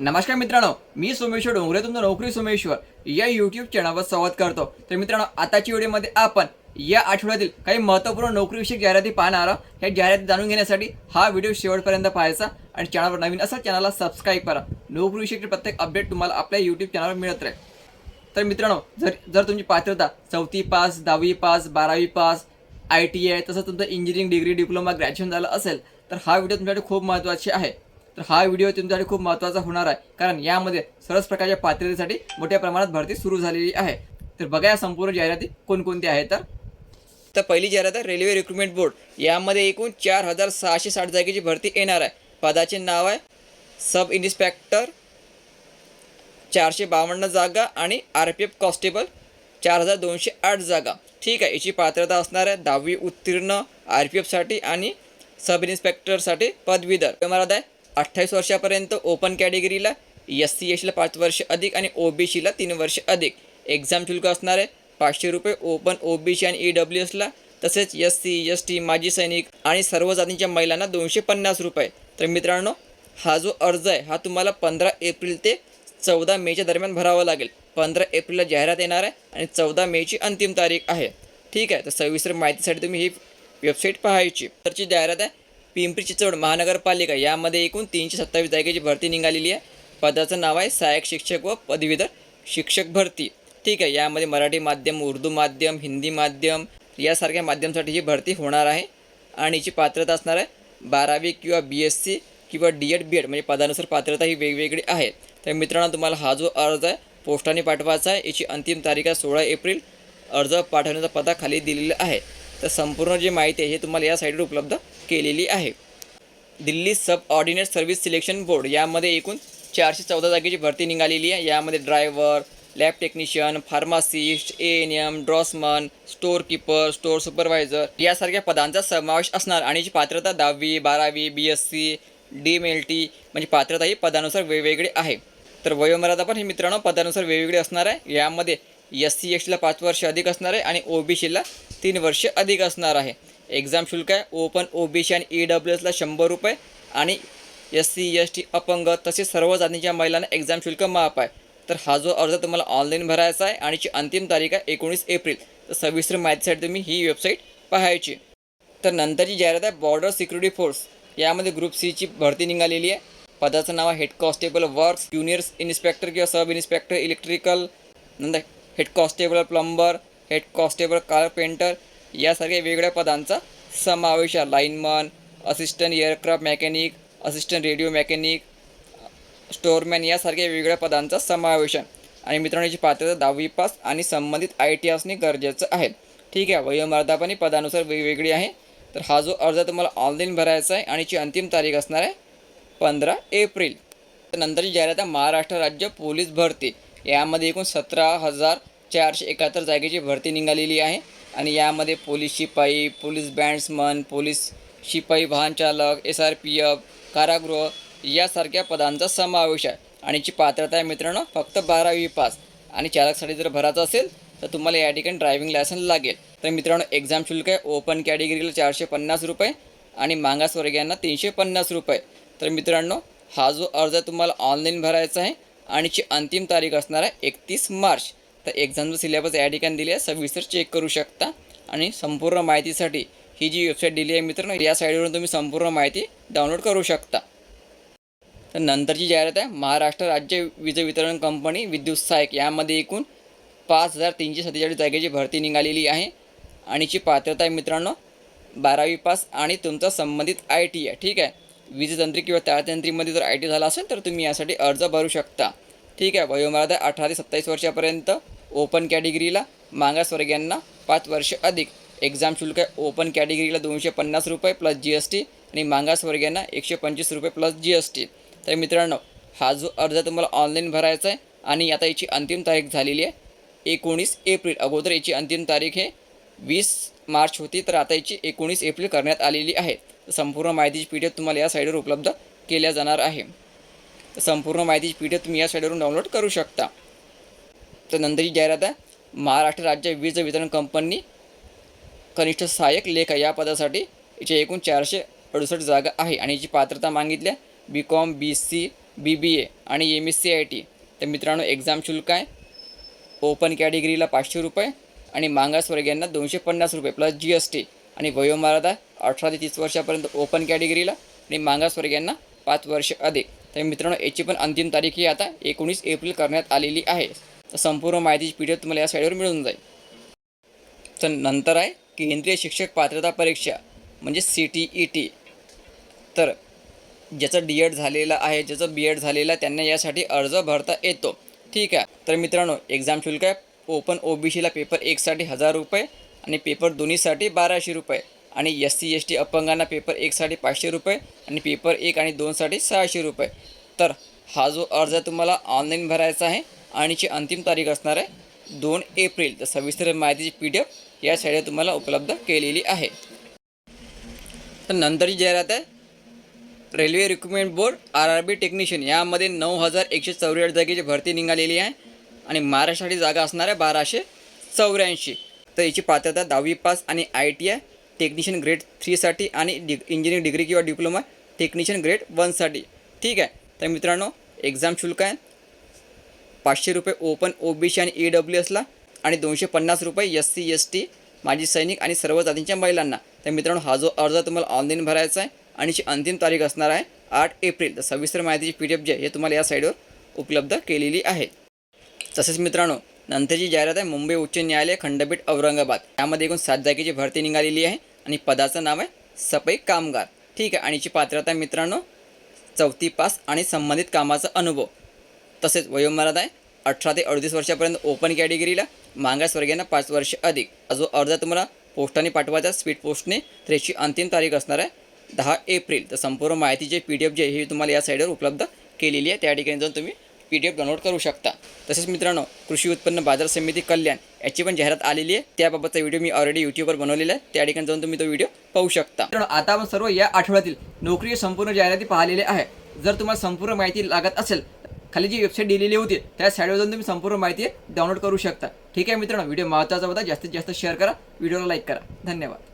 नमस्कार मित्रांनो मी सोमेश्वर डोंगरे तुमचं नोकरी सोमेश्वर. या यूट्यूब चॅनलवर संवाद करतो. तर मित्रांनो आताच्या व्हिडिओमध्ये आपण या आठवड्यातील काही महत्त्वपूर्ण नोकरीविषयक जाहिराती पाहणार आहोत. ह्या जाहिराती जाणून घेण्यासाठी हा व्हिडिओ शेवटपर्यंत पाहायचा आणि चॅनलवर नवीन असा चॅनलला सबस्क्राईब करा. नोकरीविषयी प्रत्येक अपडेट तुम्हाला आपल्या यूट्यूब चॅनलवर मिळत राहील. तर मित्रांनो जर जर तुमची पात्रता चौथी पास दहावी पास बारावी पास आय टी आय तसंच तुमचं इंजिनिअरिंग डिग्री डिप्लोमा ग्रॅज्युएशन झालं असेल तर हा व्हिडिओ तुमच्यासाठी खूप महत्त्वाचे आहे. तर हा व्हिडिओ तुमच्यासाठी खूप महत्त्वाचा होणार आहे. कारण यामध्ये सर्वच प्रकारच्या पात्रतेसाठी मोठ्या प्रमाणात भरती सुरू झालेली आहे. तर बघा या संपूर्ण जाहिराती कोणकोणत्या आहेत तर. तर पहिली जाहिरात आहे रेल्वे रिक्रुटमेंट बोर्ड. यामध्ये एकूण चार हजार सहाशे साठ जागेची भरती येणार आहे. पदाचे नाव आहे सब इन्स्पेक्टर चारशे बावन्न जागा आणि आर पी एफ कॉन्स्टेबल चार हजार दोनशे आठ जागा. ठीक आहे याची पात्रता असणार आहे दहावी उत्तीर्ण आर पी एफसाठी आणि सब इन्स्पेक्टरसाठी पदवीधर. मर्यादा आहे अठ्ठावीस वर्षापर्यंत ओपन कॅटेगरीला एस सी एसला पाच वर्ष अधिक आणि ओ बी सीला तीन वर्ष अधिक. एक्झाम शुल्क असणार आहे पाचशे रुपये ओपन ओ बी सी आणि ई डब्ल्यू एसला तसेच एस सी एस टी माजी सैनिक आणि सर्व जातींच्या महिलांना दोनशे पन्नास रुपये. तर मित्रांनो हा जो अर्ज आहे हा तुम्हाला पंधरा एप्रिल ते चौदा मेच्या दरम्यान भरावा लागेल. पंधरा एप्रिलला जाहिरात येणार आहे आणि चौदा मेची अंतिम तारीख आहे. ठीक आहे तर सविस्तर माहितीसाठी तुम्ही ही वेबसाईट पाहायची. तरची जाहिरात आहे पिंपरी चिंचवड महानगरपालिका यामध्ये एकूण तीनशे सत्तावीस जागेची भरती निघालेली आहे. पदाचं नाव आहे सहाय्यक शिक्षक व पदवीधर शिक्षक भरती. ठीक आहे यामध्ये मराठी माध्यम उर्दू माध्यम हिंदी माध्यम यासारख्या माध्यमासाठी ही भरती होणार आहे. आणि हिची पात्रता असणार आहे बारावी किंवा बी एस सी किंवा डी एड बी एड म्हणजे पदानुसार पात्रता ही वेगवेगळी आहे. तर मित्रांनो तुम्हाला हा जो अर्ज आहे पोस्टाने पाठवायचा आहे. याची अंतिम तारीख आहे सोळा एप्रिल. अर्ज पाठवण्याचा पत्ता खाली दिलेला आहे. तर संपूर्ण जी माहिती आहे हे तुम्हाला या साईटवर उपलब्ध केलेली आहे. Delhi subordinate service selection board यामध्ये एकूण चारशे चौदा जागेची भरती निघालेली आहे. यामध्ये driver lab technician pharmacist A N M draughtsman store keeper store supervisor यासारख्या पदांचा समावेश असणार. आणि जी पात्रता दहावी बारावी B S C D M L T म्हणजे पात्रता ही पदानुसार वेगवेगळी आहे. तर वयोमर्यादा पण हे मित्रांनो पदानुसार वेगवेगळी असणार आहे. यामध्ये एस सी एक्सला पाच वर्ष अधिक असणार आहे आणि ओ बी सीला तीन वर्ष अधिक असणार आहे. एक्झाम शुल्क आहे ओपन ओ बी सी आणि ई डब्ल्यू एसला शंभर रुपये आणि एस सी एस टी अपंग तसेच सर्व जातींच्या महिलांना एक्झाम शुल्क माफ आहे. तर हा जो अर्ज तुम्हाला ऑनलाईन भरायचा आहे आणि ची अंतिम तारीख आहे एकोणीस एप्रिल. तर सविस्तर माहितीसाठी तुम्ही ही वेबसाईट पाहायची. तर नंतरची जाहिरात आहे बॉर्डर सिक्युरिटी फोर्स यामध्ये ग्रुप सीची भरती निघालेली आहे. पदाचं नाव आहे head constable works juniors inspector किंवा सब इन्स्पेक्टर इलेक्ट्रिकल नंतर head constable plumber head constable carpenter यासारख्या वेगळ्या पदांचा समावेश आहे. Lineman assistant aircraft mechanic assistant radio mechanic storeman यासारख्या वेगळ्या पदांचा समावेश आहे. आणि मित्रांनो याची पात्रता दहावी पास आणि संबंधित आय टी असणे गरजेचं आहे. ठीक आहे वयोमर्यादा पण पदानुसार वेगवेगळी आहे. तर हा जो अर्ज तुम्हाला ऑनलाईन भरायचा आहे आणि याची अंतिम तारीख असणार आहे पंधरा एप्रिल. तर नंतरची जाहिरात आहे महाराष्ट्र राज्य पोलीस भरती. यामध्ये एकूण सतरा हजार चारशे एकाहत्तर जागेची भरती निघालेली आहे. आणि यामध्ये पोलीस शिपाई पोलीस बँड्समन पोलीस शिपाई वाहनचालक एस आर पी एफ कारागृह यासारख्या पदांचा समावेश आहे. आणि जी पात्रता आहे मित्रांनो फक्त बारावी पास. आणि चालकसाठी जर भरायचं असेल तर तुम्हाला या ठिकाणी ड्रायव्हिंग लायसन्स लागेल. तर मित्रांनो एक्झाम शुल्क आहे ओपन कॅटेगरीला चारशे पन्नास रुपये आणि मागासवर्गीयांना तीनशे पन्नास रुपये. तर मित्रांनो हा जो अर्ज तुम्हाला ऑनलाईन भरायचा आहे आणि ची अंतिम तारीख असणार आहे एकतीस मार्च. तर एक्झामचं सिलेबस या ठिकाणी दिली आहे. सविस्तर चेक करू शकता. आणि संपूर्ण माहितीसाठी ही जी वेबसाईट दिली आहे मित्रांनो या साईडवरून तुम्ही संपूर्ण माहिती डाउनलोड करू शकता. तर नंतरची जाहिरात आहे महाराष्ट्र राज्य वीज वितरण कंपनी विद्युत सहायक यामध्ये एकूण पाच हजार तीनशे सत्तेचाळीस जागेची भरती निघालेली आहे. आणि पात्रता आहे मित्रांनो बारावी पास आणि तुमचा संबंधित आय टी आहे. ठीक आहे? वीजतंत्री किंवा ताळतंत्रीमध्ये जर आय टी झाला असेल तर तुम्ही यासाठी अर्ज भरू शकता. ठीक आहे वयोमर्यादा अठरा ते सत्तावीस वर्षापर्यंत ओपन कॅटेगरीला मागासवर्गीयांना पाच वर्ष अधिक. एक्झाम शुल्क आहे ओपन कॅटेगरीला दोनशे पन्नास रुपये प्लस जी एस टी आणि मागासवर्गीयांना एकशे पंचवीस रुपये प्लस जी एस टी तर मित्रांनो हा जो अर्ज तुम्हाला ऑनलाईन भरायचा आहे आणि आता याची अंतिम तारीख झालेली आहे एकोणीस एप्रिल. अगोदर याची अंतिम तारीख हे वीस मार्च होती तर आता याची एकोणीस एप्रिल करण्यात आलेली आहे. संपूर्ण माहितीची पी डी एफ तुम्हाला या साईडवर उपलब्ध केल्या जाणार आहे. संपूर्ण माहितीची पी डी एफ तुम्ही या साईडवरून डाउनलोड करू शकता. तर नंतरची जाहिरात आहे महाराष्ट्र राज्य वीज वितरण कंपनी कनिष्ठ सहाय्यक लेखा या पदासाठी याचे एकूण चारशे अडुसष्ट जागा आहे आणि याची पात्रता मागितल्या बी com B C B B A आणि M S C I T तर मित्रांनो एक्झाम शुल्क आहे ओपन कॅटेगरीला पाचशे रुपये आणि मागासवर्गीयांना दोनशे पन्नास रुपये प्लस जी एस टी आणि वयोमर्यादा अठरा ते तीस वर्षापर्यंत ओपन कॅटेगरीला आणि मागासवर्गीयांना पाच वर्ष अधिक. तर मित्रांनो याची पण अंतिम तारीख ही आता एकोणीस एप्रिल करण्यात आलेली आहे. तर संपूर्ण माहितीची पी डी तुम्हाला या साईडवर मिळून जाईल. तर नंतर आहे केंद्रीय शिक्षक पात्रता परीक्षा म्हणजे सी टी ई टी तर ज्याचं डी एड झालेलं आहे ज्याचं बी एड झालेलं आहे त्यांना यासाठी अर्ज भरता येतो. ठीक आहे? तर मित्रांनो एक्झाम शुल्क आहे. ओपन ओ बी सीला पेपर एकसाठी हजार रुपये आणि पेपर दोन्हीसाठी बाराशे रुपये. आणि एस सी एस टी अपंगांना पेपर एकसाठी पाचशे रुपये आणि पेपर एक आणि दोनसाठी सहाशे रुपये. तर हा जो अर्ज तुम्हाला ऑनलाईन भरायचा आहे आणि ची अंतिम तारीख असणार आहे दोन एप्रिल. तर सविस्तर माहितीची पी डी एफ या साईडवर तुम्हाला उपलब्ध केलेली आहे. तर नंतरची जाहिरात आहे railway recruitment board R R B technician यामध्ये नऊ हजार एकशे चौऱ्याहत्तर जागेची भरती निघालेली आहे आणि महाराष्ट्रासाठी जागा असणार आहे बाराशे चौऱ्याऐंशी. तर याची पात्रता दहावी पास आणि I T I technician grade थ्रीसाठी आणि डि इंजिनिअरिंग डिग्री किंवा डिप्लोमा टेक्निशियन ग्रेड वनसाठी ठीक आहे? तर मित्रांनो एक्झाम शुल्क आहे. पाचशे रुपये ओपन ओ बी सी आणि ई डब्ल्यू एसला आणि दोनशे पन्नास रुपये एस सी एस टी माजी सैनिक आणि सर्व जातींच्या महिलांना. तर मित्रांनो हा जो अर्ज तुम्हाला ऑनलाईन भरायचा आहे आणि जी अंतिम तारीख असणार आहे आठ एप्रिल. तर सविस्तर माहितीची पी डी एफ जी आहे हे तुम्हाला या साईडवर उपलब्ध केलेली आहे. तसेच मित्रांनो नंतरची जाहिरात आहे मुंबई उच्च न्यायालय खंडपीठ औरंगाबाद. यामध्ये एकूण सात जागेची भरती निघालेली आहे. आणि पदाचं नाव आहे सफाई कामगार. ठीक आहे? आणि याची पात्रता मित्रांनो चौथी पास आणि संबंधित कामाचा अनुभव. तसेच वयोमर्यादा आहे अठरा ते अडतीस वर्षापर्यंत ओपन कॅटेगरीला मागासवर्गीयांना पाच वर्ष अधिक. जो अर्ज तुम्हाला पोस्टाने पाठवायचा स्पीड पोस्टने तर याची अंतिम तारीख असणार आहे दहा एप्रिल. तर संपूर्ण माहितीचे पी डी एफ जे आहे, ही तुम्हाला या साईडवर उपलब्ध केलेली आहे. त्या ठिकाणी जाऊन तुम्ही पी डी एफ डाउनलोड करू शकता. तसेच मित्रांनो कृषी उत्पन्न बाजार समिती कल्याण याची पण जाहिरात आलेली आहे. त्याबाबतचा व्हिडिओ मी ऑलरेडी यूट्यूबवर बनवलेला आहे. त्या ठिकाणी जाऊन तुम्ही तो व्हिडिओ पाहू शकता. मित्रांनो आता आपण सर्व या आठवड्यातील नोकरी संपूर्ण जाहिराती पाहिलेल्या आहे जर तुम्हाला संपूर्ण माहिती लागत असेल खाली जी वेबसाईट दिलेली होती त्या साईडवर जाऊन तुम्ही संपूर्ण माहिती डाउनलोड करू शकता. ठीक आहे मित्रांनो व्हिडिओ महत्त्वाचा होता. जास्तीत जास्त शेअर करा. व्हिडिओला लाईक करा. धन्यवाद.